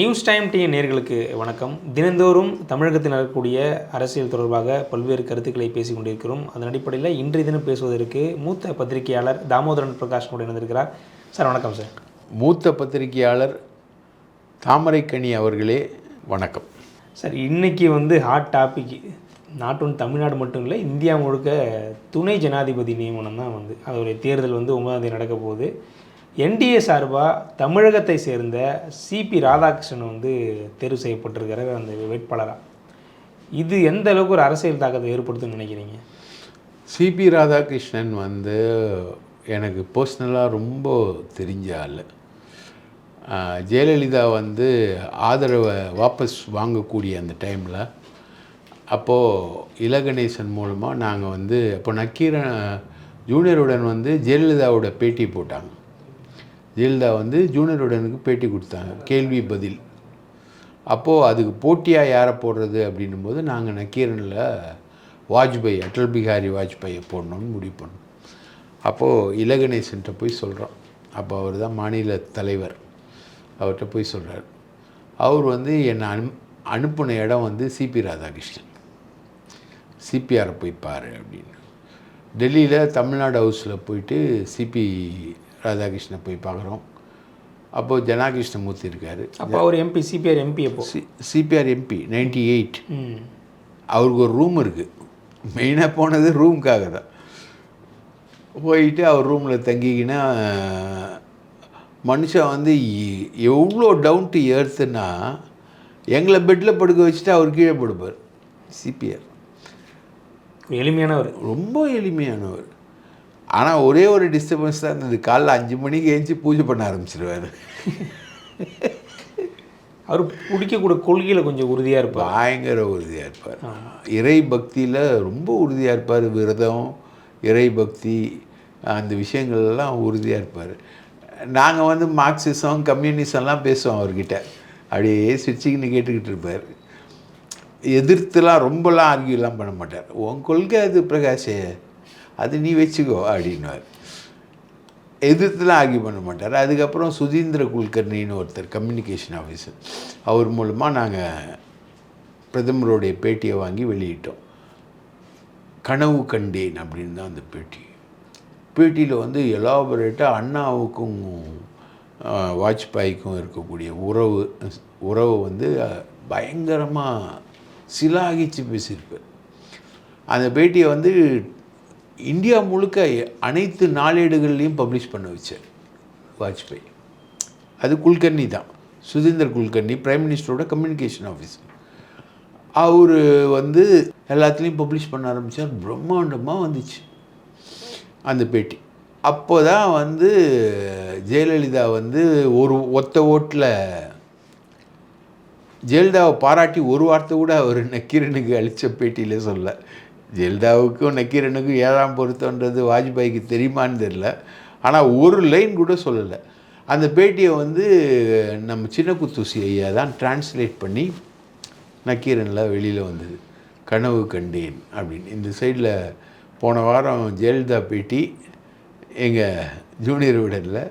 News time D நேர்களுக்கு வணக்கம். தினந்தோறும் தமிழகத்தில் நடக்கக்கூடிய அரசியல் தொடர்பாக பல்வேறு கருத்துக்களை பேசிக் கொண்டிருக்கிறோம். அதன் அடிப்படையில் இன்றைய தினம் பேசுவதற்கு மூத்த பத்திரிகையாளர் தாமோதரன் பிரகாஷ் கூட இணைந்திருக்கிறார். சார் வணக்கம் சார். மூத்த பத்திரிகையாளர் தாமரைக்கனி அவர்களே வணக்கம். சார் இன்னைக்கு வந்து hot topic not one Tamil Nadu மட்டும் இல்லை இந்தியா முழுக்க துணை ஜனாதிபதி நியமனம் தான் வந்து. அதோடைய தேர்தல் வந்து ஒன்பதாம் தேதி நடக்க போகுது. என்டிஏ சார்பாக தமிழகத்தை சேர்ந்த சிபி ராதாகிருஷ்ணன் வந்து தேர்வு செய்யப்பட்டிருக்கிற அந்த வேட்பாளராக இது எந்த அளவுக்கு ஒரு அரசியல் தாக்கத்தை ஏற்படுத்துன்னு நினைக்கிறீங்க? சிபி ராதாகிருஷ்ணன் வந்து எனக்கு பர்சனலாக ரொம்ப தெரிஞ்ச ஆள். ஜெயலலிதா வந்து ஆதரவை வாபஸ் வாங்கக்கூடிய அந்த டைமில் அப்போது இலகணேசன் மூலமாக நாங்கள் வந்து அப்போ நக்கீரன் ஜூனியருடன் வந்து ஜெயலலிதாவோட பேட்டி போட்டாங்க. ஜெயலலிதா வந்து ஜூனியருடனுக்கு பேட்டி கொடுத்தாங்க. கேள்வி பதில். அப்போது அதுக்கு போட்டியாக யாரை போடுறது அப்படின்னும் போது நாங்கள் நக்கீரனில் வாஜ்பாய் அடல் பிகாரி வாஜ்பாயை போடணும்னு முடிவு பண்ணோம். அப்போது இலகணேசன்ட்ட போய் சொல்கிறோம் அப்போ அவர் தான் மாநில தலைவர். அவர்கிட்ட போய் சொல்கிறார் அவர் வந்து என்னை அனு அனுப்பின இடம் வந்து சிபி ராதாகிருஷ்ணன். சிபிஆரை போய் பாரு அப்படின்னு. டெல்லியில் தமிழ்நாடு ஹவுஸில் போயிட்டு சிபி ராதாகிருஷ்ணனை போய் பார்க்குறோம். அப்போது ஜனாகிருஷ்ணமூர்த்தி இருக்கார். அப்போ அவர் எம்பி சிபிஆர் எம்பி அப்போ C CPR MP ninety eight அவருக்கு ஒரு ரூம் இருக்குது மெயினாக போனது ரூமுக்காக தான். போயிட்டு அவர் ரூமில் தங்கிக்கினா மனுஷன் வந்து எவ்வளோ டவுன் டு எர்த்துன்னா எங்களை பெட்டில் படுக்க வச்சுட்டு அவர் கீழே படுப்பார். சிபிஆர் எளிமையானவர். ரொம்ப எளிமையானவர். ஆனால் ஒரே ஒரு டிஸ்டர்பன்ஸ் தான் இருந்தது. காலைல அஞ்சு மணிக்கு ஏஞ்சி பூஜை பண்ண ஆரம்பிச்சிருவார். அவர் பிடிக்கக்கூடிய கொள்கையில் கொஞ்சம் உறுதியாக இருப்பார். பயங்கர உறுதியாக இருப்பார். இறை பக்தியில் ரொம்ப உறுதியாக இருப்பார். விரதம் இறை பக்தி அந்த விஷயங்கள்லாம் உறுதியாக இருப்பார். நாங்கள் வந்து மார்க்சிசம் கம்யூனிசம்லாம் பேசுவோம் அவர்கிட்ட. அப்படியே சிரிச்சுக்கின்னு கேட்டுக்கிட்டு இருப்பார். எதிர்த்துலாம் ரொம்பலாம் ஆர்கியூலாம் பண்ண மாட்டார். உன் கொள்கை அது பிரகாஷே. அது நீ வச்சுக்கோ அப்படின்வார் எதிர்த்துலாம் ஆகி பண்ண மாட்டார். அதுக்கப்புறம் சுதீந்திர குல்கர்ணின்னு ஒருத்தர் கம்யூனிகேஷன் ஆஃபீஸர் அவர் மூலமாக நாங்கள் பிரதமருடைய பேட்டியை வாங்கி வெளியிட்டோம். கனவு கண்டேன் அப்படின்னு தான் அந்த பேட்டி. பேட்டியில் வந்து எலாபரேட்டாக அண்ணாவுக்கும் வாஜ்பாய்க்கும் இருக்கக்கூடிய உறவு உறவு வந்து பயங்கரமாக சிலாகிச்சு பேசியிருப்பார். அந்த பேட்டியை வந்து இந்தியா முழுக்க அனைத்து நாளேடுகள்லையும் பப்ளிஷ் பண்ண வச்சார் வாஜ்பாய். அது குல்கர்னி தான். சுதீந்தர் குல்கர்னி பிரைம் மினிஸ்டரோட கம்யூனிகேஷன் ஆஃபீஸர் அவர் வந்து எல்லாத்துலேயும் பப்ளிஷ் பண்ண ஆரம்பித்தார் பிரம்மாண்டமாக வந்துச்சு அந்த பேட்டி. அப்போ தான் வந்து ஜெயலலிதா வந்து ஒரு ஒத்த ஓட்டில் ஜெயலலிதாவை பாராட்டி ஒரு வார்த்தை கூட அவர் நக்கீரனுக்கு அளித்த பேட்டியில் சொல்ல ஜெயலலிதாவுக்கும் நக்கீரனுக்கும் ஏழாம் பொருத்தன்றது வாஜ்பாய்க்கு தெரியுமான்னு தெரில ஆனால் ஒரு லைன் கூட சொல்லலை. அந்த பேட்டியை வந்து நம்ம சின்ன குத்தூசி ஐயா தான் டிரான்ஸ்லேட் பண்ணி நக்கீரனில் வெளியில் வந்தது. கனவு கண்டேன் அப்படின்னு. இந்த சைடில் போன வாரம் ஜெயலலிதா பேட்டி எங்கள் ஜூனியர் விடலில்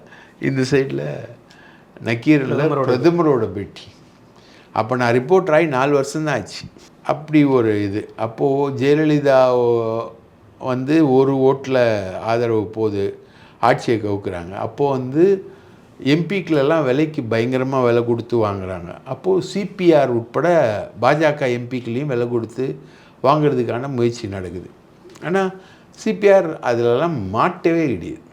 இந்த சைடில் நக்கீரனில் பிரதமரோட பேட்டி. அப்போ நான் ரிப்போர்ட் ஆகி நாலு வருஷம்தான் ஆச்சு. அப்படி ஒரு இது. அப்போது ஜெயலலிதா வந்து ஒரு ஓட்டில் ஆதரவு போது ஆட்சியை கவுக்குறாங்க. அப்போது வந்து எம்பிக்களெல்லாம் விலைக்கு பயங்கரமாக விலை கொடுத்து வாங்குறாங்க. அப்போது சிபிஆர் உட்பட பாஜக எம்பிக்களையும் விலை கொடுத்து வாங்குறதுக்கான முயற்சி நடக்குது. ஆனால் சிபிஆர் அதிலெல்லாம் மாட்டவே கிடையாது.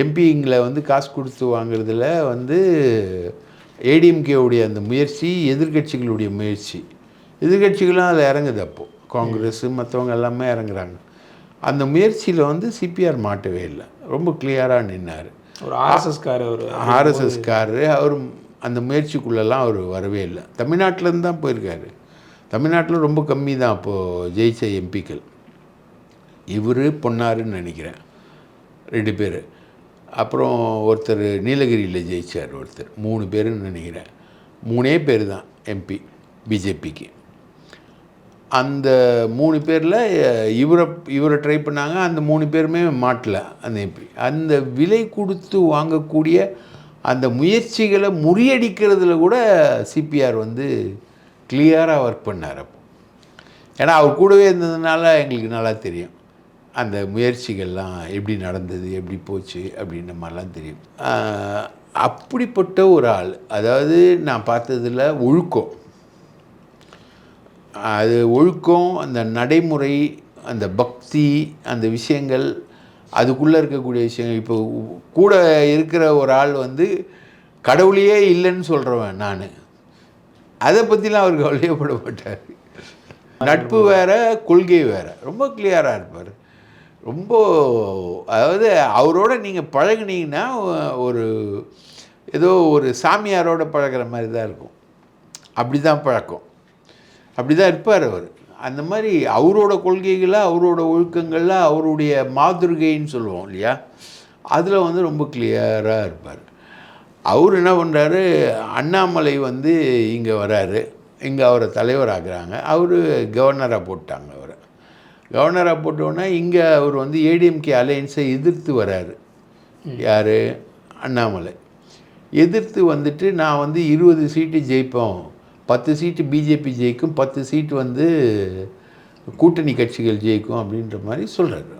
எம்பிங்களை வந்து காசு கொடுத்து வாங்குறதுல வந்து ஏடிஎம்கேவுடைய அந்த முயற்சி எதிர்க்கட்சிகளுடைய முயற்சி. எதிர்க்கட்சிகளும் அதில் இறங்குது அப்போது காங்கிரஸ் மற்றவங்க எல்லாமே இறங்குறாங்க. அந்த முயற்சியில் வந்து சிபிஆர் மாட்டவே இல்லை. ரொம்ப கிளியராக நின்னார். ஒரு ஆர்எஸ்எஸ்கார் ஒரு ஆர்எஸ்எஸ்காரரு அவர் அந்த முயற்சிக்குள்ளெல்லாம் அவர் வரவே இல்லை. தமிழ்நாட்டிலேருந்து தான் போயிருக்காரு. தமிழ்நாட்டில் ரொம்ப கம்மி தான் அப்போது ஜெயிச்ச எம்பிக்கள். இவர் பொன்னாருன்னு நினைக்கிறேன். ரெண்டு பேர். அப்புறம் ஒருத்தர் நீலகிரியில் ஜெயிச்சார் ஒருத்தர். மூணு பேருன்னு நினைக்கிறேன். மூணே பேர் தான் எம்பி பிஜேபிக்கு. அந்த மூணு பேரில் இவரை இவரை ட்ரை பண்ணாங்க அந்த மூணு பேருமே மாட்டல அந்த எம்பி அந்த விலை கொடுத்து வாங்கக்கூடிய அந்த முயற்சிகளை முறியடிக்கிறதுல கூட சிபிஆர் வந்து கிளியராக ஒர்க் பண்ணார் அப்போ. ஏன்னா அவர் கூடவே இருந்ததுனால எங்களுக்கு நல்லா தெரியும். அந்த முயற்சிகள்லாம் எப்படி நடந்தது எப்படி போச்சு அப்படின்ற மாதிரிலாம் தெரியும். அப்படிப்பட்ட ஒரு ஆள் அதாவது நான் பார்த்ததுல ஒழுக்கம் அது ஒழுக்கம் அந்த நடைமுறை அந்த பக்தி அந்த விஷயங்கள் அதுக்குள்ளே இருக்கக்கூடிய விஷயங்கள். இப்போ கூட இருக்கிற ஒரு ஆள் வந்து கடவுளையே இல்லைன்னு சொல்கிறவன் நான். அதை பற்றிலாம் அவர் கவலையப்பட மாட்டார். நட்பு வேற கொள்கை வேற. ரொம்ப கிளியராக இருப்பார். ரொம்ப அதாவது அவரோட நீங்கள் பழகினீங்கன்னா ஒரு ஏதோ ஒரு சாமியாரோட பழகுற மாதிரி தான் இருக்கும். அப்படி தான் பழக்கம். அப்படி தான் இருப்பார் அவர். அந்த மாதிரி அவரோட கொள்கைகளாக அவரோட ஒழுக்கங்களில் அவருடைய மாதிருகைன்னு சொல்லுவோம் இல்லையா? அதில் வந்து ரொம்ப கிளியராக இருப்பார். அவர் என்ன பண்ணுறாரு அண்ணாமலை வந்து இங்கே வராரு. இங்கே அவரை தலைவராகிறாங்க அவர் கவர்னராக போட்டாங்க அவரை. கவர்னராக போட்டோன்னா இங்கே அவர் வந்து ஏடிஎம்கே அலையன்ஸை எதிர்த்து வராரு. யார்? அண்ணாமலை. எதிர்த்து வந்துட்டு நான் வந்து இருபது சீட்டு ஜெயிப்போம். பத்து சீட்டு பிஜேபி ஜெயிக்கும் பத்து சீட்டு வந்து கூட்டணி கட்சிகள் ஜெயிக்கும் அப்படின்ற மாதிரி சொல்கிறாரு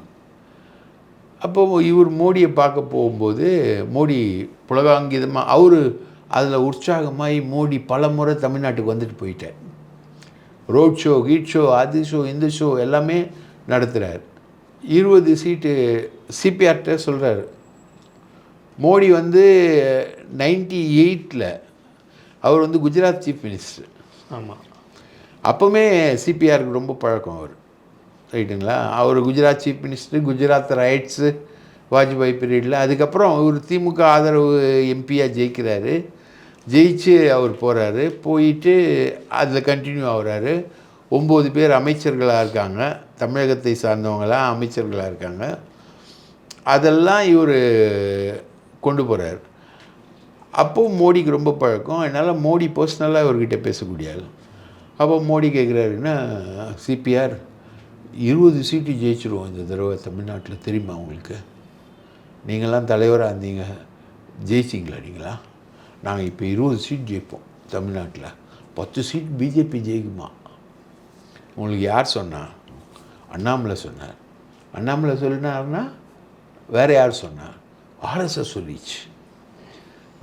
அப்போ இவர் மோடியை பார்க்க போகும்போது மோடி புலகாங்கிதமாக அவர் அதில் உற்சாகமாகி மோடி பல முறை தமிழ்நாட்டுக்கு வந்துட்டு போயிட்டார். ரோட் ஷோ கீட் ஷோ அது ஷோ இந்த ஷோ எல்லாமே நடத்துகிறார் இருபது சீட்டு சிபிஆர்கிட்ட சொல்கிறாரு மோடி வந்து நைன்டி எயிட்டில் அவர் வந்து குஜராத் சீஃப் மினிஸ்டர் ஆமாம் அப்போவுமே சிபிஆருக்கு ரொம்ப பழக்கம் அவர். ரைட்டுங்களா? அவர் Gujarat chief minister Gujarat riots Vajpayee பீரியடில் அதுக்கப்புறம் அவர் திமுக ஆதரவு எம்பியாக ஜெயிக்கிறாரு. ஜெயிச்சு அவர் போகிறாரு போயிட்டு அதில் கண்டினியூ ஆகுறாரு. ஒம்பது பேர் அமைச்சர்களாக இருக்காங்க. தமிழகத்தை சார்ந்தவங்களாம் அமைச்சர்களாக இருக்காங்க. அதெல்லாம் இவர் கொண்டு போகிறார் அப்போது மோடிக்கு ரொம்ப பழக்கம். அதனால் மோடி பர்சனலாக இவர்கிட்ட பேசக்கூடிய ஆள் அப்போ மோடி கேட்குறாருன்னா சிபிஆர் இருபது சீட்டு ஜெயிச்சிருவோம் இந்த தடவை தமிழ்நாட்டில் தெரியுமா உங்களுக்கு? நீங்களாம் தலைவராக இருந்தீங்க. ஜெயிச்சிங்களா நீங்களா? நாங்கள் இப்போ இருபது சீட் ஜெயிப்போம் தமிழ்நாட்டில். பத்து சீட் பிஜேபி ஜெயிக்குமா? உங்களுக்கு யார் சொன்னார் அண்ணாமலை சொன்னார். அண்ணாமலை சொன்னார்னா வேறு யார் சொன்னார் ஆர்எஸ்எஸ் சொல்லிச்சு.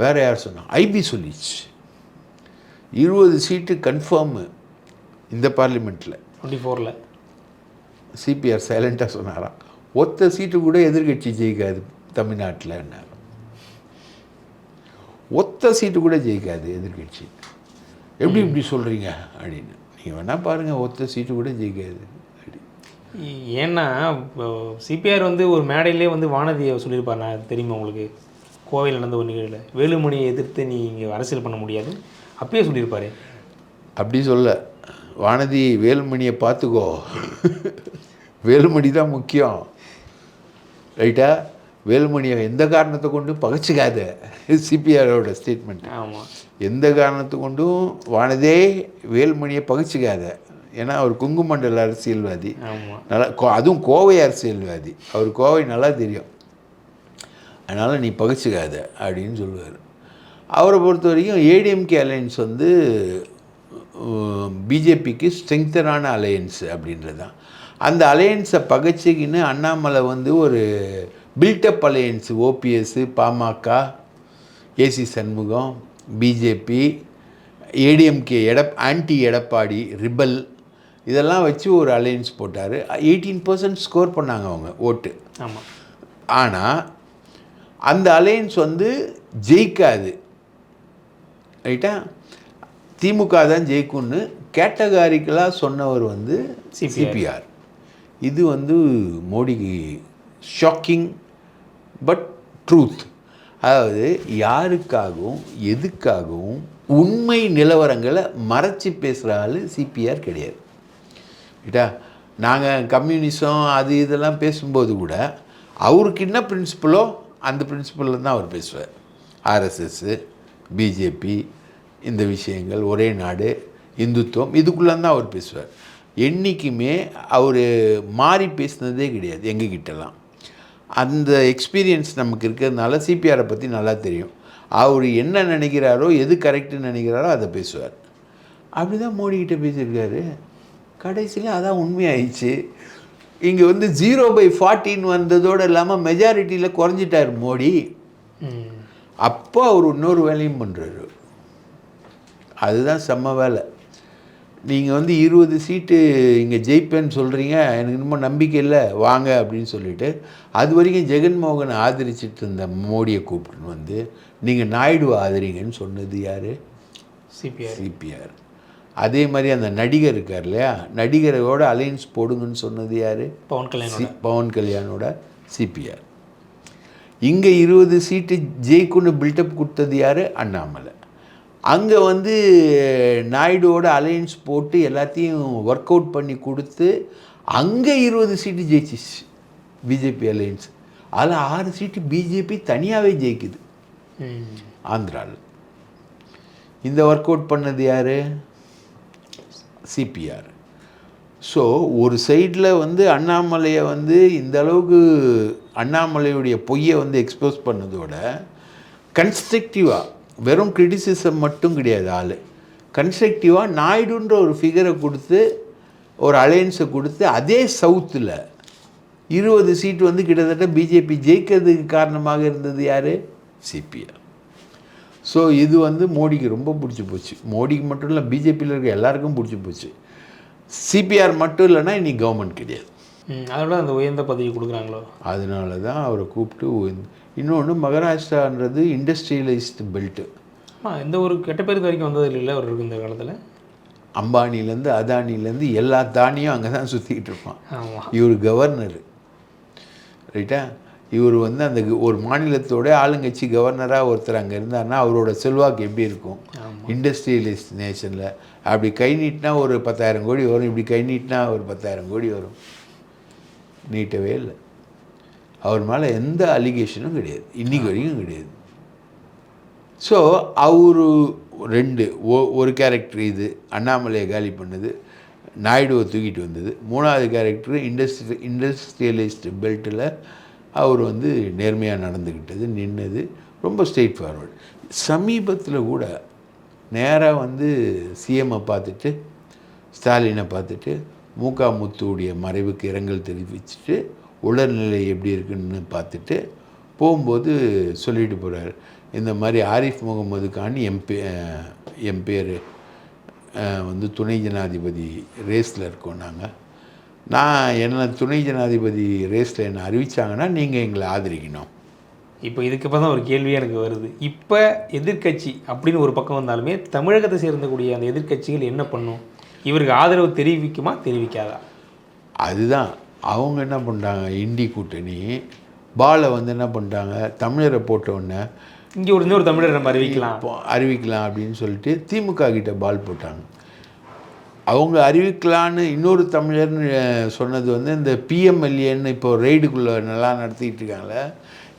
வேறு யார் சொன்னா? ஐபி சொல்லிச்சு இருபது சீட்டு கன்ஃபார்மு இந்த பார்லிமெண்ட்டில் டுவெண்ட்டி ஃபோரில் சிபிஆர் சைலண்ட்டாக சொன்னாராம். ஒத்த சீட்டு கூட எதிர்க்கட்சி ஜெயிக்காது தமிழ்நாட்டில் ஒத்த சீட்டு கூட ஜெயிக்காது எதிர்க்கட்சி. எப்படி இப்படி சொல்கிறீங்க அப்படின்னு. நீங்கள் வேணால் பாருங்கள் ஒத்த சீட்டு கூட ஜெயிக்காது. ஏன்னா சிபிஆர் வந்து ஒரு மேடையிலே வந்து வானதியை சொல்லியிருப்பார் நான் தெரியுமா உங்களுக்கு? கோவையில் நடந்த ஒரு நிகழ்வில் வேலுமணியை எதிர்த்து நீ இங்கே அரசியல் பண்ண முடியாது. அப்பயே சொல்லியிருப்பாரு. அப்படி சொல்ல வானதி வேலுமணியை பார்த்துக்கோ. வேலுமணி தான் முக்கியம். ரைட்டா? வேலுமணியை எந்த காரணத்தை கொண்டு பகச்சிக்காத. சிபிஆரோட ஸ்டேட்மெண்ட் ஆமாம் எந்த காரணத்தை கொண்டும் வானதே வேலுமணியை பகச்சிக்காத. ஏன்னா அவர் குங்குமண்டல அரசியல்வாதி. ஆமாம் நல்லா அதுவும் கோவை அரசியல்வாதி. அவர் கோவை நல்லா தெரியும். அதனால் நீ பகச்சிக்காத அப்படின்னு சொல்லுவார். அவரை பொறுத்த வரைக்கும் ஏடிஎம்கே அலையன்ஸ் வந்து பிஜேபிக்கு ஸ்ட்ரெங்தனான அலையன்ஸ் அப்படின்றது தான் அந்த அலையன்ஸை பகச்சிக்கின்னு அண்ணாமலை வந்து ஒரு buildup alliance OPS PMK AC Shanmugam BJP ADMK எடப் anti Edappadi rebel இதெல்லாம் வச்சு ஒரு அலையன்ஸ் போட்டார். எயிட்டீன் பர்சன்ட் ஸ்கோர் பண்ணாங்க அவங்க ஓட்டு. ஆமாம் ஆனால் அந்த அலையன்ஸ் வந்து ஜெயிக்காது. ரைட்டா திமுக தான் ஜெயிக்கும்னு கேட்டகாரிக்கலாக சொன்னவர் வந்து. சிபிஆர் இது வந்து மோடிக்கு ஷாக்கிங் பட் ட்ரூத் அதாவது யாருக்காகவும் எதுக்காகவும் உண்மை நிலவரங்களை மறைச்சி பேசுகிற ஆள் சிபிஆர் கிடையாது. ரைட்டா நாங்கள் கம்யூனிசம் அது இதெல்லாம் பேசும்போது கூட அவருக்கு என்ன பிரின்சிபலோ அந்த பிரின்சிபலில் தான் அவர் பேசுவார். ஆர்எஸ்எஸ்ஸு பிஜேபி இந்த விஷயங்கள் ஒரே நாடு இந்துத்துவம் இதுக்குள்ளே தான் அவர் பேசுவார். என்றைக்குமே அவர் மாறி பேசினதே கிடையாது எங்ககிட்டலாம். அந்த எக்ஸ்பீரியன்ஸ் நமக்கு இருக்கிறதுனால சிபிஆரை பற்றி நல்லா தெரியும். அவர் என்ன நினைக்கிறாரோ எது கரெக்டுன்னு நினைக்கிறாரோ அதை பேசுவார். அப்படி தான் மோடிக்கிட்ட பேசியிருக்காரு. கடைசியில் அதான் உண்மையாயிடுச்சு. இங்கே வந்து ஜீரோ பை ஃபார்ட்டின்னு வந்ததோடு இல்லாமல் மெஜாரிட்டியில் குறைஞ்சிட்டார் மோடி. அப்போ அவர் இன்னொரு வேலையும் பண்ணுறாரு அதுதான் செம்ம வேலை. நீங்கள் வந்து இருபது சீட்டு இங்கே ஜெயிப்பேன்னு சொல்கிறீங்க எனக்கு இன்னும் நம்பிக்கை இல்லை வாங்க அப்படின்னு சொல்லிட்டு அது வரைக்கும் ஜெகன்மோகனை ஆதரிச்சிட்டு இருந்த மோடியை கூப்பிட்டுன்னு வந்து நீங்கள் நாயுடுவை ஆதரிங்கன்னு சொன்னது யார்? சிபிஆர் சிபிஆர் அதே மாதிரி அந்த நடிகர் இருக்கார் இல்லையா? நடிகரோட அலையன்ஸ் போடுங்கன்னு சொன்னது யார்? பவன் கல்யாண் பவன் கல்யாணோட சிபிஆர் இங்கே இருபது சீட்டு ஜெயிக்குன்னு பில்டப் கொடுத்தது யார்? அண்ணாமலை. அங்கே வந்து நாயுடுவோட அலையன்ஸ் போட்டு எல்லாத்தையும் ஒர்க் அவுட் பண்ணி கொடுத்து அங்கே இருபது சீட்டு ஜெயிச்சிச்சு பிஜேபி அலையன்ஸ் அதில் ஆறு சீட்டு பிஜேபி தனியாகவே ஜெயிக்குது. ஆந்திராவில் இந்த ஒர்க் அவுட் பண்ணது யார்? சிபிஆர் ஸோ ஒரு சைடில் வந்து அண்ணாமலையை வந்து இந்த அளவுக்கு அண்ணாமலையுடைய பொய்யை வந்து எக்ஸ்போஸ் பண்ணதோட கன்ஸ்ட்ரக்டிவாக வெறும் கிரிட்டிசிசம் மட்டும் கிடையாது ஆள். கன்ஸ்ட்ரக்டிவாக நாயுடுன்ற ஒரு ஃபிகரை கொடுத்து ஒரு அலையன்ஸை கொடுத்து அதே சவுத்தில் இருபது சீட் வந்து கிட்டத்தட்ட பிஜேபி ஜெயிக்கிறதுக்கு காரணமாக இருந்தது யார்? சிபிஆர் ஸோ இது வந்து மோடிக்கு ரொம்ப பிடிச்சி போச்சு. மோடிக்கு மட்டும் இல்லை பிஜேபியில் இருக்க எல்லாருக்கும் பிடிச்சி போச்சு. சிபிஆர் மட்டும் இல்லைன்னா இன்னைக்கு கவர்மெண்ட் கிடையாது. அதோட அந்த உயர்ந்த பதவி கொடுக்குறாங்களோ? அதனால தான் அவரை கூப்பிட்டு இன்னொன்று மகாராஷ்டிரான்றது இண்டஸ்ட்ரியலைஸ்டு பெல்ட்டு ஆ எந்த ஒரு கெட்ட பேருக்கு வரைக்கும் வந்தது இல்லைல்ல அவருக்கு இந்த காலத்தில். அம்பானிலேருந்து அதானிலேருந்து எல்லா தானியும் அங்கே தான் சுற்றிக்கிட்டு இருப்பான் இவர் கவர்னரு ரைட்டா இவர் வந்து அந்த ஒரு மாநிலத்தோட ஆளுங்கட்சி கவர்னராக ஒருத்தர் அங்கே இருந்தாருன்னா அவரோட செல்வாக்கு எப்படி இருக்கும்? இண்டஸ்ட்ரியலிஸ்ட் நேஷனில். அப்படி கை நீட்டினா ஒரு பத்தாயிரம் கோடி வரும். இப்படி கை நீட்டினா ஒரு பத்தாயிரம் கோடி வரும். நீட்டவே இல்லை. அவர் மேலே எந்த அலிகேஷனும் கிடையாது. இன்னைக்கு வரைக்கும் கிடையாது. ஸோ அவரு ரெண்டு ஒ- ஒரு கேரக்டர் இது அண்ணாமலையை காலி பண்ணது நாயுடுவை தூக்கிட்டு வந்தது. மூணாவது கேரக்டர் இண்டஸ்ட்ரி இண்டஸ்ட்ரியலிஸ்ட் பெல்ட்டில் அவர் வந்து நேர்மையாக நடந்துக்கிட்டது நின்னது ரொம்ப ஸ்ட்ரெயிட் ஃபார்வர்டு சமீபத்தில் கூட நேராக வந்து சிஎம்மை பார்த்துட்டு ஸ்டாலினை பார்த்துட்டு மூகா முத்துவுடைய மறைவுக்கு இரங்கல் தெரிவிச்சுட்டு உடல்நிலை எப்படி இருக்குன்னு பார்த்துட்டு போகும்போது சொல்லிட்டு போகிறார் இந்த மாதிரி ஆரிஃப் முகமது கான் எம்பே எம்பேர் வந்து துணை ஜனாதிபதி ரேஸில் இருக்கோம் நாங்கள் நான் என்ன துணை ஜனாதிபதி ரேஸில் என்ன அறிவிச்சாங்கன்னா நீங்கள் எங்களை ஆதரிக்கணும். இப்போ இதுக்கு தான் ஒரு கேள்வி எனக்கு வருது. இப்போ எதிர்க்கட்சி அப்படின்னு ஒரு பக்கம் வந்தாலுமே தமிழகத்தை சேர்ந்தக்கூடிய அந்த எதிர்க்கட்சிகள் என்ன பண்ணும்? இவருக்கு ஆதரவு தெரிவிக்குமா தெரிவிக்காதா? அதுதான். அவங்க என்ன பண்ணிட்டாங்க இந்தி கூட்டணி பாலை வந்து என்ன பண்ணிட்டாங்க தமிழரை போட்ட உடனே இங்கே ஒரு இன்னொரு தமிழர் நம்ம அறிவிக்கலாம். அறிவிக்கலாம் அப்படின்னு சொல்லிட்டு திமுக கிட்ட பால் போட்டாங்க. அவங்க அறிவிக்கலான்னு இன்னொரு தமிழர்னு சொன்னது வந்து இந்த பிஎம்எல்ஏன்னு இப்போ ரெய்டுக்குள்ளே நல்லா நடத்திட்டு இருக்காங்களே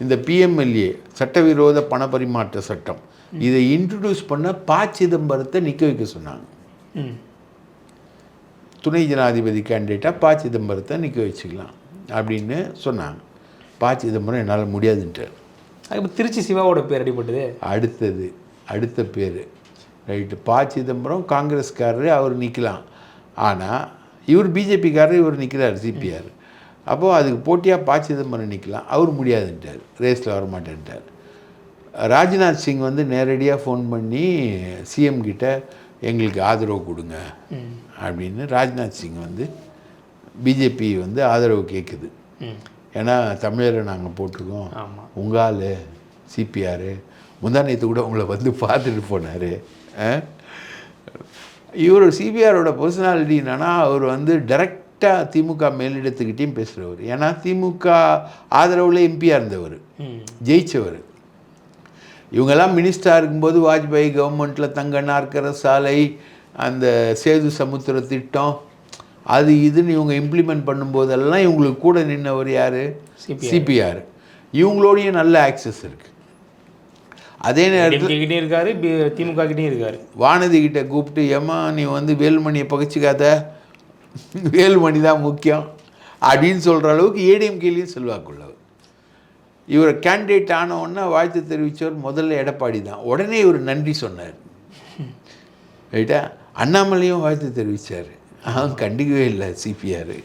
இந்த பிஎம்எல்ஏ சட்டவிரோத பணப்பரிமாற்ற சட்டம். இதை இன்ட்ரடியூஸ் பண்ண ப சிதம்பரத்தை நிற்க வைக்க சொன்னாங்க. துணை ஜனாதிபதி கேண்டிடேட்டாக ப சிதம்பரத்தை நிற்க வச்சுக்கலாம் அப்படின்னு சொன்னாங்க. ப சிதம்பரம் என்னால் முடியாதுன்ட்டார். அதுக்கு திருச்சி சிவாவோட பேர் அடிபட்டது. அடுத்தது அடுத்த பேர். ரைட்டு. ப சிதம்பரம் காங்கிரஸ்காரரு அவர் நிற்கலாம் ஆனால் இவர் பிஜேபிக்காரர் இவர் நிற்கிறார் சிபிஆர். அப்போது அதுக்கு போட்டியாக ப சிதம்பரம் நிற்கலாம் அவர் முடியாதுன்ட்டார். ரேஸில் வரமாட்டேன்ட்டார். ராஜ்நாத் சிங் வந்து நேரடியாக ஃபோன் பண்ணி சிஎம் கிட்ட எங்களுக்கு ஆதரவு கொடுங்க அப்படின்னு ராஜ்நாத் சிங் வந்து பிஜேபி வந்து ஆதரவு கேட்குது ஏன்னா தமிழரை நாங்கள் போட்டிருக்கோம். உங்கள் ஆள் சிபிஆர் முந்தானயத்து கூட உங்களை வந்து பார்த்துட்டு போனார். இவர் சிபிஆரோட பர்சனாலிட்டி என்னன்னா அவர் வந்து டைரெக்டாக திமுக மேலிடத்துக்கிட்டேயும் பேசுகிறவர் ஏன்னா திமுக ஆதரவில் எம்பியாக இருந்தவர். ஜெயிச்சவர். இவங்கெல்லாம் மினிஸ்டராக இருக்கும்போது வாஜ்பாய் கவர்மெண்ட்டில் தங்க நாற்கர சாலை அந்த சேது சமுத்திர திட்டம் அது இதுன்னு இவங்க இம்ப்ளிமெண்ட் பண்ணும்போதெல்லாம் இவங்களுக்கு கூட நின்னவர் யார். சிபிஆர் இவங்களோடையும் நல்ல ஆக்சஸ் இருக்குது அதே நேரத்தில் இருக்காரு திமுக கிட்டேயும் இருக்காரு. வானதி கிட்ட கூப்பிட்டு ஏம்மா நீ வந்து வேலுமணியை பகைச்சிக்காத? வேலுமணி தான் முக்கியம். அப்படின்னு சொல்கிற அளவுக்கு ஏடிஎம்கேலையும் செல்வாக்குள்ளவர் இவர் கேண்டிடேட் ஆனவுடனே வாழ்த்து தெரிவித்தவர் முதல்ல எடப்பாடி தான். உடனே இவர் நன்றி சொன்னார். ரைட்டா அண்ணாமலையும் வாழ்த்து தெரிவித்தார் அவன் கண்டுக்கவே இல்லை சிபிஆர்.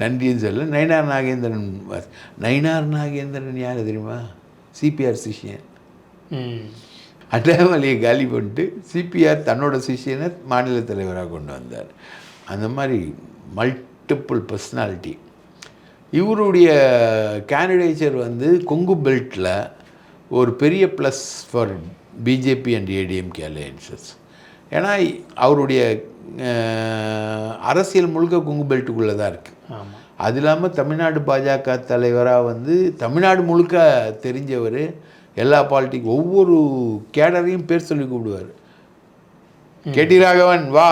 நன்றின்னு சொல்ல நயினார் நாகேந்திரன் நயினார் நாகேந்திரன் யார் தெரியுமா? சிபிஆர் சிஷியன். அண்ணாமலையை காலி பண்ணிட்டு சிபிஆர் தன்னோட சிஷியனை மாநில தலைவராக கொண்டு வந்தார். அந்த மாதிரி மல்டிப்புள் பர்சனாலிட்டி இவருடைய கேண்டிடேச்சர் வந்து கொங்கு பெல்ட்டில் ஒரு பெரிய plus for BJP and ADMK alliances ஏன்னா அவருடைய அரசியல் முழுக்க கொங்கு பெல்ட்டுக்குள்ளே தான் இருக்குது அது இல்லாமல் தமிழ்நாடு பாஜக தலைவராக வந்து தமிழ்நாடு முழுக்க தெரிஞ்சவர் எல்லா பாலிட்டிக் ஒவ்வொரு கேடரையும் பேர் சொல்லி கூப்பிடுவார். கேடி ராகவன் வா.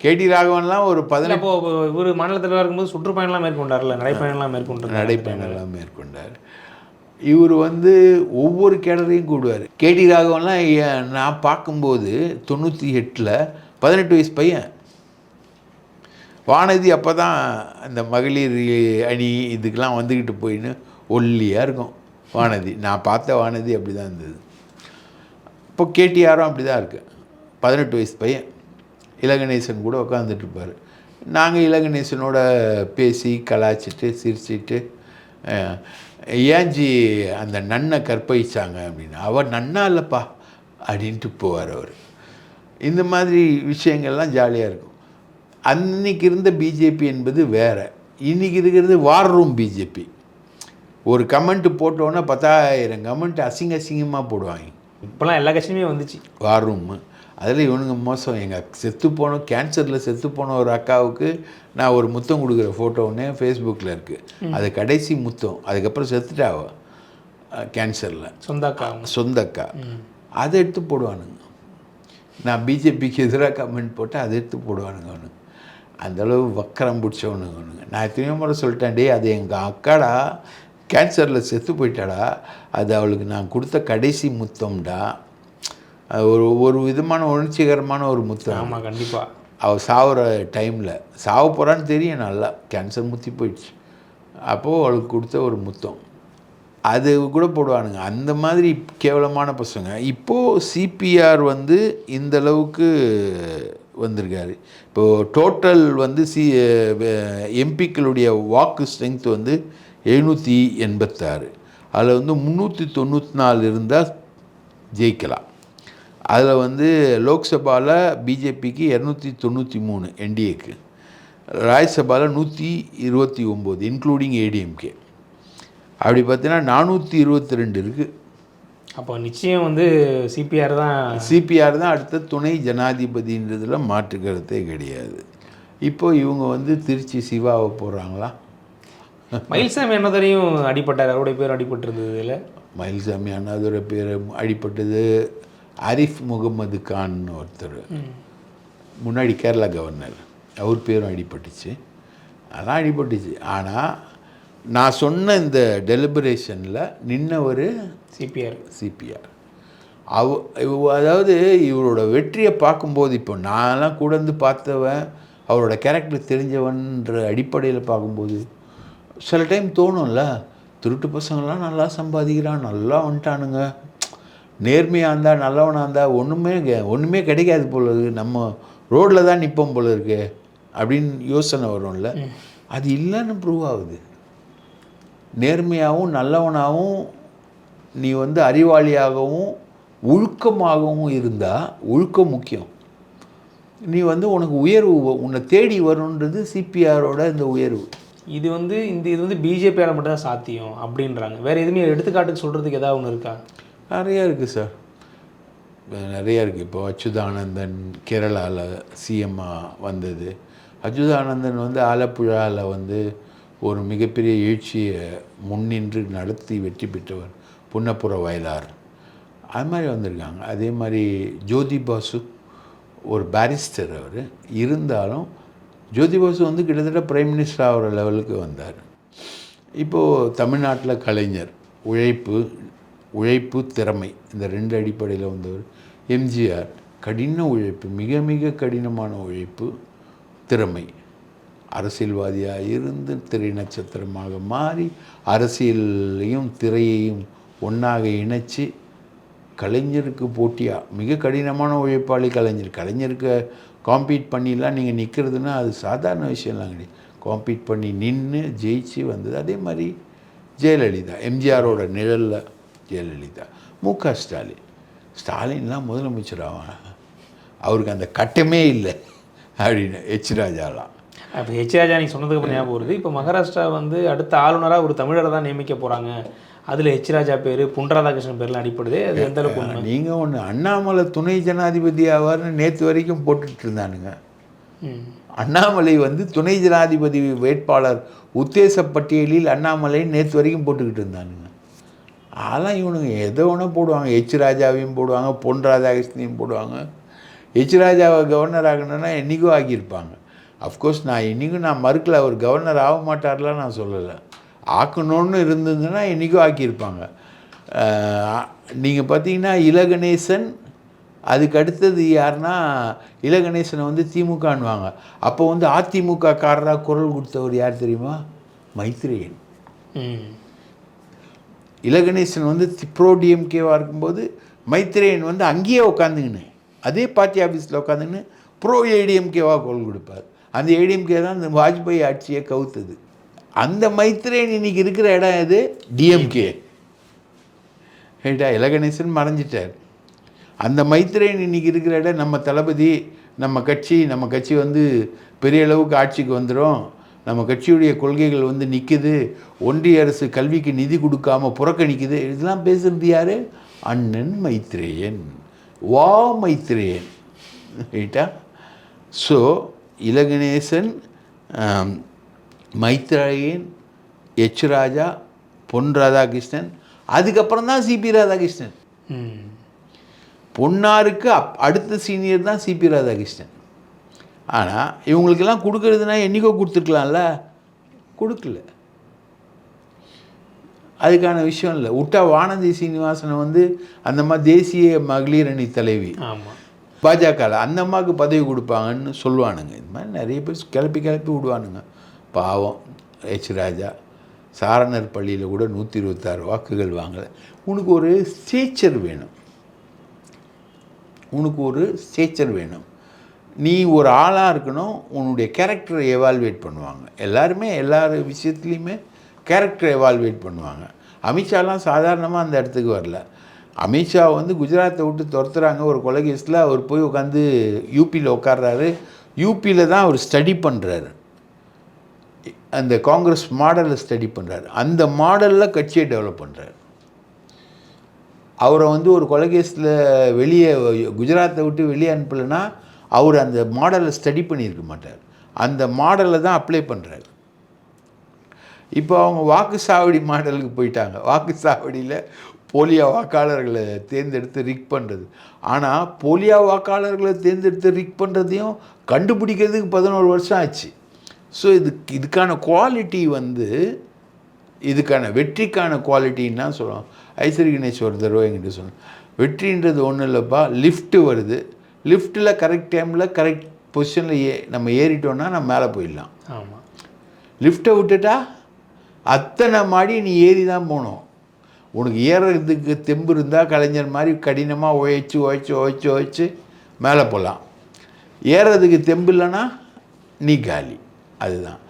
கேடி ராகவன்லாம் ஒரு பதினெட்டு இவர் மாநில தலைவராக இருக்கும்போது சுற்றுப்பயணம்லாம் மேற்கொண்டார்ல நடைப்பயணம்லாம் மேற்கொண்டு நடைப்பயணம்லாம் மேற்கொண்டார். இவர் வந்து ஒவ்வொரு கேடரையும் கூடுவார் கேடி ராகவன்லாம் நான் பார்க்கும்போது தொண்ணூற்றி எட்டில் பதினெட்டு வயசு பையன். வானதி அப்போ தான் அந்த மகளிர் அணி இதுக்கெல்லாம் வந்துக்கிட்டு போயின்னு ஒல்லியாக இருக்கும். வானதி. நான் பார்த்த வானதி அப்படி தான் இருந்தது. இப்போ கேடிஆரும் அப்படி தான் இருக்குது பதினெட்டு வயசு பையன். இலகணேசன் கூட உட்காந்துட்டு இருப்பார். நாங்கள் இலகணேசனோட பேசி கலாய்ச்சிட்டு சிரிச்சிட்டு ஏஞ்சி அந்த நன்னை கற்பழிச்சாங்க அப்படின்னு. அவர் நன்னா இல்லைப்பா அப்படின்ட்டு போவார் அவர். இந்த மாதிரி விஷயங்கள்லாம் ஜாலியாக இருக்கும். அன்னைக்கு இருந்த பிஜேபி என்பது வேறு. இன்னைக்கு இருக்கிறது வார் ரூம் பிஜேபி. ஒரு கமெண்ட் போட்டோன்னே பத்தாயிரம் கமெண்ட் அசிங்க அசிங்கமாக போடுவாங்க. இப்போலாம் எல்லா கட்சியுமே வந்துச்சு. வார் ரூமு அதில் இவனுங்க மோசம். எங்கள் செத்து போன கேன்சரில் செத்து போன ஒரு அக்காவுக்கு நான் ஒரு முத்தம் கொடுக்குற ஃபோட்டோ ஒன்று ஃபேஸ்புக்கில் இருக்குது அது கடைசி முத்தம். அதுக்கப்புறம் செத்துட்டாவ கேன்சரில் சொந்த அக்கா. சொந்த அக்கா. அதை எடுத்து போடுவானுங்க. நான் பிஜேபிக்கு எதிராக கமெண்ட் போட்டு அதை எடுத்து போடுவானுங்க அவனுங்க அந்தளவு வக்கரம் பிடிச்சவனுங்க அவனுங்க. நான் எத்தனையோ முறை சொல்லிட்டேன் டேய் அது எங்கள் அக்காடா. கேன்சரில் செத்து போயிட்டாடா அது அவளுக்கு நான் கொடுத்த கடைசி முத்தம்டா. ஒரு ஒரு விதமான உணர்ச்சிகரமான ஒரு முத்தம். ஆமாம் கண்டிப்பாக அவள் சாவுற டைமில் சாவ போகிறான்னு தெரியும் நல்லா கேன்சர் முத்தி போயிடுச்சு. அப்போது அவளுக்கு கொடுத்த ஒரு முத்தம். அது கூட போடுவானுங்க. அந்த மாதிரி கேவலமான பசங்க. இப்போது சிபிஆர் வந்து இந்த அளவுக்கு வந்திருக்காரு. இப்போது டோட்டல் வந்து சி எம்பிக்களுடைய வாக்கு ஸ்ட்ரென்த் வந்து எழுநூற்றி எண்பத்தாறு. அதில் வந்து முந்நூற்றி தொண்ணூற்றி நாலு இருந்தால் ஜெயிக்கலாம். அதில் வந்து லோக்சபாவில் பிஜேபிக்கு இரநூத்தி தொண்ணூற்றி மூணு என்டிஏக்கு. ராஜ்யசபாவில் நூற்றி இருபத்தி ஒம்பது இன்க்ளூடிங் ஏடிஎம்கே. அப்படி பார்த்தீங்கன்னா நானூற்றி இருபத்தி ரெண்டு இருக்குது அப்போ நிச்சயம் வந்து சிபிஆர் தான் சிபிஆர் தான் அடுத்த துணை ஜனாதிபதின்றதுல மாற்று கருத்தே கிடையாது. இப்போ இவங்க வந்து திருச்சி சிவாவை போடுறாங்களா? மயில்சாமி என்னதையும் அடிபட்டார். அவருடைய பேர் அடிபட்டிருந்தது இதில். மயில்சாமி அண்ணாதுரை பேர் அடிப்பட்டது ஆரிஃப் முகமது கான் ஒருத்தர். முன்னாடி கேரளா கவர்னர். அவர் பேரும் அடிபட்டுச்சு. அதான் அடிபட்டுச்சு. ஆனால் நான் சொன்ன இந்த டெலிபரேஷனில் நின்னவர் சிபிஆர். சிபிஆர். அவ அதாவது இவரோட வெற்றியை பார்க்கும்போது இப்போ நான்லாம் கூட இருந்து பார்த்தவன் அவரோட கேரக்டர் தெரிஞ்சவன்ற அடிப்படையில் பார்க்கும்போது சில டைம் தோணும்ல. திருட்டு பசங்கள்லாம் நல்லா சம்பாதிக்கிறான் நல்லா வந்துட்டானுங்க. நேர்மையாக இருந்தா நல்லவனாக இருந்தா ஒன்றுமே கெ- ஒன்றுமே கிடைக்காது போல இருக்கு. நம்ம ரோட்டில் தான் நிற்போம் போல இருக்கு. அப்படின்னு யோசனை வரும்ல. அது இல்லைன்னு ப்ரூவ் ஆகுது. நேர்மையாகவும் நல்லவனாகவும் நீ வந்து அறிவாளியாகவும் ஒழுக்கமாகவும் இருந்தால் ஒழுக்கம் முக்கியம். நீ வந்து உனக்கு உயர்வு உன்னை தேடி வரும்ன்றது சிபிஆரோட இந்த உயர்வு. இது வந்து இந்த இது வந்து பிஜேபியால் மட்டும் தான் சாத்தியம் அப்படின்றாங்க. வேறு எதுவுமே எடுத்துக்காட்டுக்கு சொல்கிறதுக்கு ஏதாவது ஒன்று இருக்கா? நிறையா இருக்குது சார் நிறையா இருக்குது இப்போ அச்சுதானந்தன் கேரளாவில் சிஎம்மாக வந்தது. அச்சுதானந்தன் வந்து ஆலப்புழாவில் வந்து ஒரு மிகப்பெரிய எழுச்சியை முன்னின்று நடத்தி வெற்றி பெற்றவர் புன்னப்புற வயலார். அது மாதிரி வந்திருக்காங்க. அதே மாதிரி ஜோதி பாசு ஒரு பாரிஸ்டர் அவர். இருந்தாலும் ஜோதி பாசு வந்து கிட்டத்தட்ட பிரைம் மினிஸ்டர் ஆகிற லெவலுக்கு வந்தார். இப்போது தமிழ்நாட்டில் கலைஞர் உழைப்பு உழைப்பு திறமை இந்த ரெண்டு அடிப்படையில் வந்தவர் எம்ஜிஆர் கடின உழைப்பு மிக மிக கடினமான உழைப்பு திறமை. அரசியல்வாதியாக இருந்து திரை நட்சத்திரமாக மாறி அரசியலையும் திரையையும் ஒன்றாக இணைச்சி கலைஞருக்கு போட்டியாக மிக கடினமான உழைப்பாளி கலைஞர். கலைஞருக்கு காம்பீட் பண்ணிலாம் நீங்கள் நிற்கிறதுனா அது சாதாரண விஷயம்லாம் கிடையாது காம்பீட் பண்ணி நின்று ஜெயிச்சு வந்தது அதே மாதிரி ஜெயலலிதா எம்ஜிஆரோட நிழலில் ஜெயலலிதா மு க ஸ்டாலின். ஸ்டாலின்லாம் முதலமைச்சர் ஆவான்? அவருக்கு அந்த கட்டமே இல்லை அப்படின்னு ஹெச் ராஜாலாம். இப்போ ஹெச் ராஜா நீங்கள் சொன்னதுக்கு அப்புறம் ஞாபகம் வருது. இப்போ மகாராஷ்டிரா வந்து அடுத்த ஆளுநராக ஒரு தமிழரை தான் நியமிக்க போகிறாங்க அதில் ஹெச் ராஜா பேர் புன் ராதாகிருஷ்ணன் பேர்லாம் அடிப்படுது. அது எந்த அளவுக்கு நீங்கள் ஒன்று அண்ணாமலை துணை ஜனாதிபதி ஆவார்னு நேற்று வரைக்கும் போட்டுட்டு இருந்தானுங்க. அண்ணாமலை வந்து துணை ஜனாதிபதி வேட்பாளர் உத்தேச பட்டியலில் அண்ணாமலை நேற்று வரைக்கும் போட்டுக்கிட்டு இருந்தானுங்க. அதெல்லாம் இவனுங்க எதை ஒன்று போடுவாங்க. எச் ராஜாவையும் போடுவாங்க பொன் ராதாகிருஷ்ணனையும் போடுவாங்க. எச் ராஜாவை கவர்னர் ஆகணும்னா என்றைக்கும் ஆக்கியிருப்பாங்க. அஃப்கோர்ஸ் நான் இன்றைக்கும் நான் மறுக்கல. அவர் கவர்னர் ஆக மாட்டார்லாம் நான் சொல்லலை. ஆக்கணும்னு இருந்ததுன்னா என்றைக்கும் ஆக்கியிருப்பாங்க. நீங்கள் பார்த்தீங்கன்னா இலகணேசன் அதுக்கு அடுத்தது யாருன்னா இலகணேசனை வந்து திமுகன்னுவாங்க அப்போ வந்து அதிமுக காரராக குரல் கொடுத்தவர் யார் தெரியுமா? மைத்ரேயன். இலகணேசன் வந்து ப்ரோ டிஎம்கேவாக இருக்கும்போது மைத்ரேயன் வந்து அங்கேயே உட்காந்துக்கின்னு அதே பார்ட்டி ஆஃபீஸில் உட்காந்துக்கின்னு ப்ரோ ஏடிஎம்கேவாக குரல் கொடுப்பார். அந்த ஏடிஎம்கே தான் இந்த வாஜ்பாய் ஆட்சியை கவுத்தது. அந்த மைத்ரேன் இன்னைக்கு இருக்கிற இடம் எது? டிஎம்கே ரைட்டா இலகணேசன் மறைஞ்சிட்டார். அந்த மைத்ரேன் இன்னைக்கு இருக்கிற இடம் நம்ம தளபதி நம்ம கட்சி நம்ம கட்சி வந்து பெரிய அளவுக்கு ஆட்சிக்கு வந்துடும் நம்ம கட்சியுடைய கொள்கைகள் வந்து நிற்குது ஒன்றிய அரசு கல்விக்கு நிதி கொடுக்காம புறக்கணிக்குது. இதெல்லாம் பேசுகிறது யார்? அண்ணன் மைத்ரேயன். வா மைத்ரேயன். ரைட்டா? ஸோ இலகணேசன் மைத்ரேயன் எச் ராஜா பொன் ராதாகிருஷ்ணன் அதுக்கப்புறம் தான் சிபி ராதாகிருஷ்ணன். பொன்னாருக்கு அப் அடுத்த சீனியர் தான் சிபி ராதாகிருஷ்ணன். ஆனால் இவங்களுக்கெல்லாம் கொடுக்கறதுனா என்றைக்கோ கொடுத்துருக்கலாம்ல? கொடுக்கல. அதுக்கான விஷயம் இல்லை. விட்டா வானதி சீனிவாசனை வந்து அந்த மாதிரி தேசிய மகளிர் அணி தலைவி. ஆமாம் பாஜகவில் அந்த அம்மாவுக்கு பதவி கொடுப்பாங்கன்னு சொல்லுவானுங்க. இது மாதிரி நிறைய பேர் கிளப்பி கிளப்பி விடுவானுங்க. பாவம் எச் ராஜா சாரணர் பள்ளியில் கூட நூற்றி இருபத்தாறு வாக்குகள் வாங்கலை. உனக்கு ஒரு ஸ்டேச்சர் வேணும். உனக்கு ஒரு ஸ்டேச்சர் வேணும். நீ ஒரு ஆளாக இருக்கணும் உன்னுடைய கேரக்டரை எவால்வேட் பண்ணுவாங்க. எல்லாருமே எல்லா விஷயத்துலையுமே கேரக்டரை எவால்வேட் பண்ணுவாங்க. அமித்ஷாலாம் சாதாரணமாக அந்த இடத்துக்கு வரல. அமித்ஷா வந்து குஜராத்தை விட்டு துரத்துறாங்க. ஒரு கொலை கேஸில் அவர் போய் உட்காந்து யூபியில் உட்கார்றாரு யூபியில் தான் அவர் ஸ்டடி பண்ணுறாரு அந்த காங்கிரஸ் மாடலை ஸ்டடி பண்ணுறாரு அந்த மாடலில் கட்சியை டெவலப் பண்ணுறாரு அவரை வந்து ஒரு கொலைகேஸில் வெளியே குஜராத்தை விட்டு வெளியே அனுப்பலைன்னா அவர் அந்த மாடலை ஸ்டடி பண்ணியிருக்க மாட்டார். அந்த மாடலை தான் அப்ளை பண்ணுறாரு இப்போ அவங்க வாக்கு சாவடி மாடலுக்கு போயிட்டாங்க. வாக்கு சாவடியில் போலியா வாக்காளர்களை தேர்ந்தெடுத்து ரிக் பண்ணுறது ஆனால் போலியா வாக்காளர்களை தேர்ந்தெடுத்து ரிக் பண்ணுறதையும் கண்டுபிடிக்கிறதுக்கு பதினோரு வருஷம் ஆச்சு. ஸோ இதுக்கு இதுக்கான குவாலிட்டி வந்து இதுக்கான வெற்றிக்கான குவாலிட்டின்னா சொல்லுவோம் ஐஸ்வரி கணேஷ் ஒரு தடவை என்கிட்ட சொன்னேன் வெற்றின்றது ஒன்றும் இல்லைப்பா லிஃப்ட்டு வருது. லிஃப்ட்டில் கரெக்ட் டைமில் கரெக்ட் பொசிஷனில் ஏ நம்ம ஏறிட்டோம்னா நம்ம மேலே போயிடலாம். ஆமாம் லிஃப்ட்டை விட்டுட்டா அத்தனை மாடி நீ ஏறி தான் போகணும். உனக்கு ஏறுறதுக்கு தெம்பு இருந்தால் கலைஞர் மாதிரி கடினமாக உழைச்சி உழைச்சி உழைச்சி உழைச்சி மேலே போகலாம். ஏறுறதுக்கு தெம்பு இல்லைன்னா நீ காலி. அதுதான்.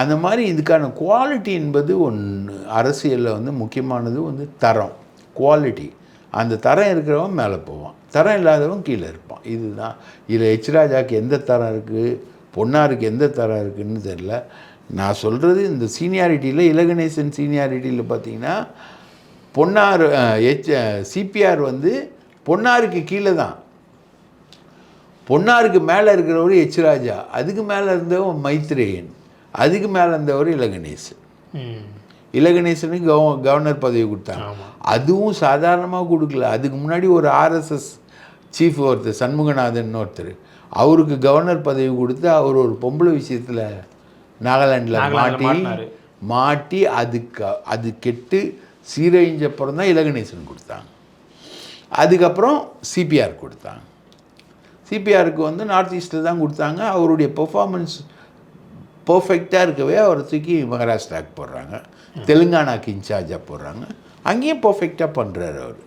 அந்த மாதிரி இதுக்கான குவாலிட்டி என்பது ஒன்று அரசியலில் வந்து முக்கியமானது வந்து தரம் குவாலிட்டி அந்த தரம் இருக்கிறவன் மேலே போவான். தரம் இல்லாதவன் கீழே இருப்பான். இதுதான். இதில் எச் எந்த தரம் இருக்குது பொன்னாருக்கு எந்த தரம் இருக்குன்னு தெரில நான் சொல்கிறது இந்த சீனியாரிட்டியில் இலகணேசன் சீனியாரிட்டியில் பார்த்தீங்கன்னா பொன்னார் எச் சிபிஆர் வந்து பொன்னாருக்கு கீழே தான். பொன்னாருக்கு மேலே இருக்கிறவர் எச் ராஜா அதுக்கு மேலே இருந்தவன் மைத்ரேயன் அதுக்கு மேலே இருந்தவர் இலகணேசன். இலகணேசனுக்கு கவ கவர்னர் பதவி கொடுத்தாங்க. அதுவும் சாதாரணமாக கொடுக்கல. அதுக்கு முன்னாடி ஒரு ஆர்எஸ்எஸ் சீஃப் ஒருத்தர் சண்முகநாதன் ஒருத்தர். அவருக்கு கவர்னர் பதவி கொடுத்து அவர் ஒரு பொம்பளை விஷயத்தில் நாகாலாண்டில் மாட்டி. மாட்டி அதுக்கு அது கெட்டு சீரழிஞ்சப்புறம் தான் இலகணேசன் கொடுத்தாங்க. அதுக்கப்புறம் சிபிஆர் கொடுத்தாங்க. சிபிஆருக்கு வந்து நார்த் ஈஸ்ட்டில் தான் கொடுத்தாங்க. அவருடைய பெர்ஃபார்மன்ஸ் பர்ஃபெக்டாக இருக்கவே அவரை தூக்கி மகாராஷ்டிராவுக்கு போடுறாங்க. தெலுங்கானாக்கு இன்சார்ஜாக போடுறாங்க. அங்கேயும் பர்ஃபெக்டாக பண்ணுறாரு அவர்.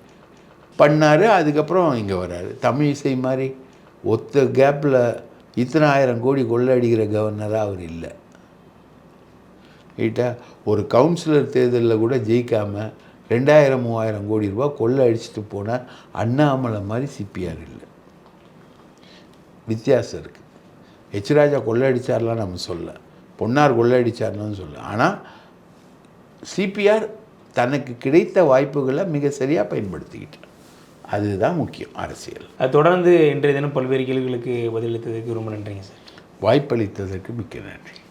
பண்ணார் அதுக்கப்புறம் இங்கே வராரு தமிழ் இசை மாதிரி ஒத்த கேப்பில் இத்தனை ஆயிரம் கோடி கொள்ளடிக்கிற கவர்னராக அவர் இல்லை. ரைட்டா? ஒரு கவுன்சிலர் தேர்தலில் கூட ஜெயிக்காமல் ரெண்டாயிரம் மூவாயிரம் கோடி ரூபாய் கொள்ளை அடிச்சுட்டு போன அண்ணாமலை மாதிரி சிபிஆர் இல்லை. வித்தியாசம் இருக்குது எச் ராஜா கொள்ளையடிச்சார்லாம் நம்ம சொல்ல பொன்னார் கொள்ளையடிச்சார்னு சொல்ல ஆனால் சிபிஆர் தனக்கு கிடைத்த வாய்ப்புகளை மிக சரியாக பயன்படுத்திக்கிட்டார். அதுதான் முக்கியம் அரசியல். அது தொடர்ந்து இன்றைய தினம் பல்வேறு கேள்விகளுக்கு பதிலளித்ததுக்கு ரொம்ப நன்றிங்க சார். வாய்ப்பளித்ததற்கு மிக்க நன்றி.